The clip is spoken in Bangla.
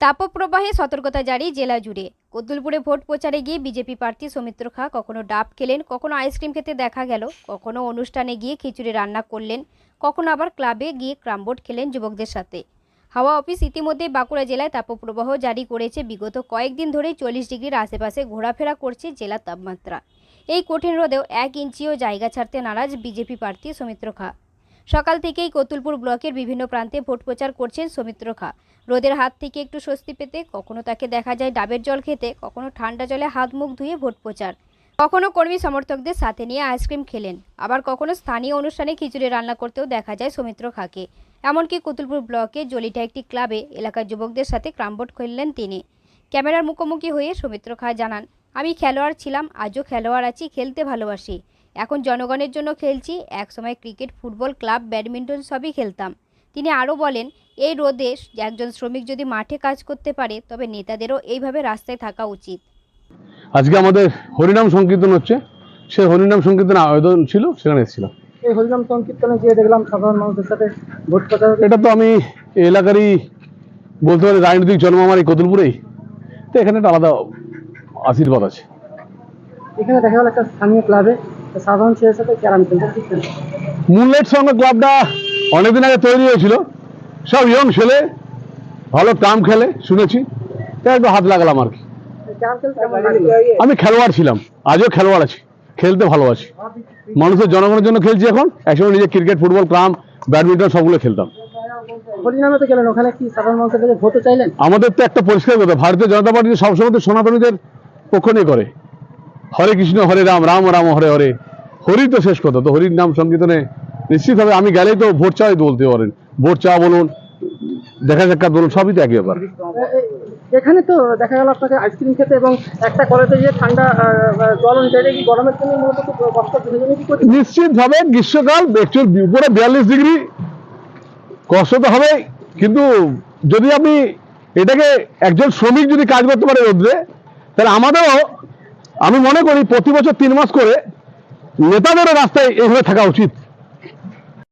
তাপপ্রবাহে সতর্কতা জারি জেলা জুড়ে। কদ্দুলপুরে ভোট প্রচারে গিয়ে বিজেপি প্রার্থী সৌমিত্র খা কখনো ডাব খেলেন, কখনো আইসক্রিম খেতে দেখা গেল, কখনো অনুষ্ঠানে গিয়ে খিচুড়ি রান্না করলেন, কখনো আবার ক্লাবে গিয়ে ক্রামবোর্ড খেলেন যুবকদের সাথে। হাওয়া অফিস ইতিমধ্যে বাঁকুড়া জেলায় তাপপ্রবাহ জারি করেছে, বিগত কয়েকদিন ধরেই চল্লিশ ডিগ্রির আশেপাশে ঘোরাফেরা করছে জেলার তাপমাত্রা। এই কঠিন রোদেও এক ইঞ্চিও জায়গা ছাড়তে নারাজ বিজেপি প্রার্থী সৌমিত্র খা। সকাল থেকেই কতুলপুর ব্লকের বিভিন্ন প্রান্তে ভোট প্রচার করছেন সৌমিত্র খা। রোদের হাত থেকে একটু স্বস্তি পেতে কখনো তাকে দেখা যায় ডাবের জল খেতে, কখনো ঠান্ডা জলে হাত মুখ ধুয়ে ভোট প্রচার। কখনো কর্মী সমর্থকদের সাথে নিয়ে আইসক্রিম খেলেন, আবার কখনো স্থানীয় অনুষ্ঠানে খিচুড়ি রান্না করতেও দেখা যায় সৌমিত্র খাকে। এমনকি কুতুলপুর ব্লকে জলিটা একটি ক্লাবে এলাকার যুবকদের সাথে ক্রামবোর্ড খেললেন তিনি। ক্যামেরার মুখোমুখি হয়ে সৌমিত্র খা জানান, আমি খেলোয়াড় ছিলাম, আজও খেলোয়াড় আছি, খেলতে ভালোবাসি। এখন জনগণের জন্য খেলছি। একসময় ক্রিকেট ফুটবল ক্লাব ব্যাডমিন্টন সবই খেলতাম। তিনি আরও বলেন এই রোদে একজন শ্রমিক যদি মাঠে কাজ করতে পারে তবে নেতাদেরও এইভাবে রাস্তায় থাকা উচিত। আজকে আমাদের হরিনাম সংকীর্তন হচ্ছে। সে হরিনাম সংকীর্তন আবেদন ছিল সেখানে এসেছিলাম। এই হরিনাম সংকীর্তনে গিয়ে দেখলাম সাধারণ মানুষের সাথে ভোট প্রচার এটা তো আমি এলাকারই বলতে পারি রাজনৈতিক জন্ম আমার এই কতুলপুরেই। তো এখানে একটা আলাদা আশীর্বাদ আছে। এখানে দেখা গেল একটা স্থানীয় ক্লাবে সাধারণ ছেলের সাথে ক্যারাম খেলতে শিখছেন মুনলাইট সঙ্গে ক্লাবটা অনেকদিন আগে তৈরি হয়েছিল। সব ইয়ং ছেলে ভালো টার্ম খেলে শুনেছি। তাই একটু হাত লাগালাম আর কি? আমি খেলোয়াড় ছিলাম আজও খেলোয়াড় আছি খেলতে ভালোবাসি। মানুষের জনগণের জন্য খেলছি এখন একসময় নিজে ক্রিকেট ফুটবল ক্রাম ব্যাডমিন্টন সবগুলো খেলতাম। হরিনামে তো গেলেন ওখানে কি সাধারণ মানুষের কাছে ভোটও চাইলেন? আমাদের তো একটা পরিষ্কার কথা ভারতীয় জনতা পার্টি সবসময় তো সনাতনীদের পক্ষ নিয়ে করে। হরে কৃষ্ণ হরে রাম রাম রাম হরে হরে। হরি তো শেষ কথা তো হরির নাম সংকীর্তনে নিশ্চিতভাবে আমি গেলেই তো ভোট চাই বলতে পারেন। ভোট চা বলুন দেখা সাক্ষাৎ বলুন সবই তো একই ব্যাপার। এখানে তো দেখা গেল আপনাকে আইসক্রিম খেতে এবং একটা কলেজে গিয়ে ঠান্ডা জল গরমের জন্য মূলত কষ্ট নিশ্চিতভাবে গ্রীষ্মকাল একচুয়াল উপরে বিয়াল্লিশ ডিগ্রি কষ্ট তো হবে কিন্তু যদি আপনি এটাকে একজন শ্রমিক যদি কাজ করতে পারে রোদ্রে তাহলে আমাদেরও আমি মনে করি প্রতি বছর তিন মাস করে নেতাদেরও রাস্তায় এইভাবে থাকা উচিত।